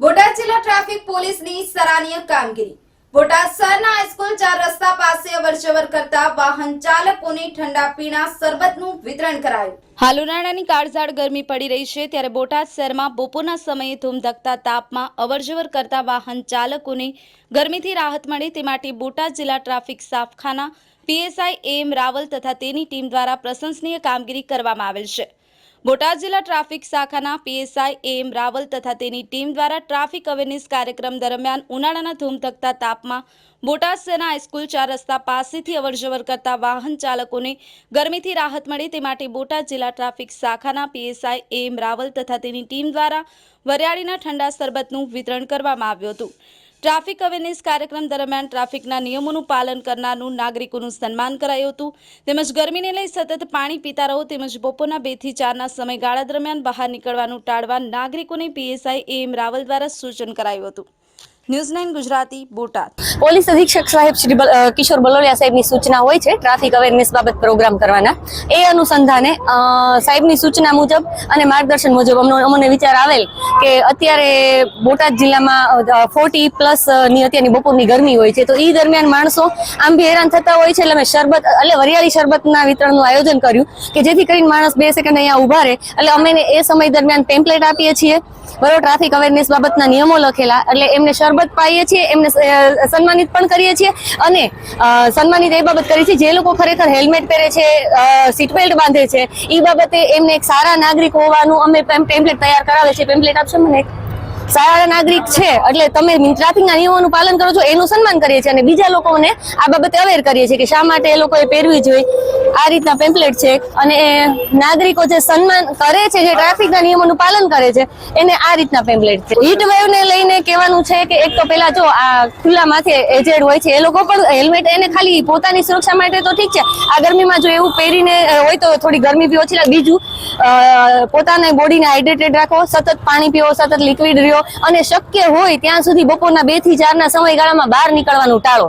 બોટાદ જિલ્લા ટ્રાફિક પોલીસની સરાહનીય કામગીરી. બોટાદ શહેરના હાઈસ્કૂલ ચાર રસ્તા પાસે અવરજવર કરતા વાહન ચાલકોને ઠંડા પીણા શરબતનું વિતરણ કરાયું. હાલ ઉનાળાની કાળઝાળ ગરમી પડી રહી છે ત્યારે બોટાદ શહેરમાં બપોરના સમયે ધૂમધકતા તાપમાં અવરજવર કરતા વાહન ચાલકોને ગરમીથી રાહત મળે તે માટે બોટાદ જિલ્લા traffic સાફખાના P S I M Raval તથા તેની ટીમ દ્વારા પ્રશંસનીય કામગીરી કરવામાં આવેલ છે. બોટાદ જિલ્લા ટ્રાફિક શાખાના પીએસઆઈ એમ રાવલ તથા તેની ટીમ દ્વારા ટ્રાફિક અવેરનેસ કાર્યક્રમ દરમિયાન ઉનાળાના ધૂમધકતા તાપમાં બોટાદ સેના હાઈસ્કૂલ ચાર રસ્તા પાસેથી અવરજવર કરતા વાહન ચાલકોને ગરમીથી રાહત મળે તે માટે બોટાદ જિલ્લા ટ્રાફિક શાખાના પીએસઆઈ એમ રાવલ તથા તેની ટીમ દ્વારા વરિયાળીના ઠંડા શરબતનું વિતરણ કરવામાં આવ્યું હતું. ટ્રાફિક અવેરનેસ કાર્યક્રમ દરમિયાન ટ્રાફિકના નિયમોનું પાલન કરનારનું નાગરિકોનું સન્માન કરાયું હતું. તેમજ ગરમીને લઈ સતત પાણી પીતા રહો તેમજ બપોરના બેથી ચારના સમયગાળા દરમિયાન બહાર નીકળવાનું ટાળવા નાગરિકોને પીએસઆઈ એમ રાવલ દ્વારા સૂચન કરાયું હતું. News nine Gujarati, Botad. Police અધિક્ષક સાહેબ શ્રી કિશોર બલોલિયા સાહેબની સૂચના હોય છે, ટ્રાફિક અવેરનેસ બાબત પ્રોગ્રામ કરવાના. એ અનુસંધાને સાહેબની સૂચના મુજબ અને માર્ગદર્શન મુજબ અમને અમને વિચાર આવેલ કે અત્યારે બોટાદ જિલ્લામાં ફોર્ટી પ્લસની અત્યારની બપોરની ગરમી હોય છે, તો એ દરમિયાન માણસો આમ બી હેરાન થતા હોય છે, એટલે અમે શરબત, એટલે વરિયાળી શરબતના વિતરણનું આયોજન કર્યું કે જેથી કરીને માણસ બે સેકન્ડ અહીંયા ઊભા રહે. એટલે અમે એ સમય દરમિયાન પેમ્પલેટ આપીએ છીએ. બરોબર ટ્રાફિક અવેરનેસ બાબતના નિયમો લખેલા, એટલે એમને શરબત પાઈએ છીએ, એમને સન્માનિત પણ કરીએ છીએ અને સન્માનિત એ બાબત કરીએ છીએ જે લોકો ખરેખર હેલ્મેટ પહેરે છે સીટ બેલ્ટ બાંધે છે એ બાબતે એમને એક સારા નાગરિક હોવાનું અમે પેમ્પલેટ તૈયાર કરાવે છે પેમ્પલેટ આપશો મને? સારા નાગરિક છે, એટલે તમે ટ્રાફિકના નિયમોનું પાલન કરો છો, એનું સન્માન કરીએ છીએ અને બીજા લોકોને આ બાબતે અવેર કરીએ છીએ કે શા માટે એ લોકોએ પહેરવી જોઈએ આ રીતના પેમ્પલેટ છે અને નાગરિકો જે સન્માન કરે છે, જે ટ્રાફિકના નિયમોનું પાલન કરે છે, એને આ રીતના પેમ્પલેટ છે. હીટ વેવને લઈને કહેવાનું છે કે એક તો પેલા જો આ ખુલ્લા માથે એજેડ હોય છે, એ લોકો પણ હેલ્મેટ એને ખાલી પોતાની સુરક્ષા માટે તો ઠીક છે. આ ગરમીમાં જો એવું પહેરીને હોય તો થોડી ગરમી બી ઓછી લાગે. બીજું પોતાની બોડીને હાઇડ્રેટેડ રાખો, સતત પાણી પીવો સતત લિક્વિડ રહ્યો અને શક્ય હોય ત્યાં સુધી બપોરના બેથી ચારના સમયગાળામાં બહાર નીકળવાનું ટાળો.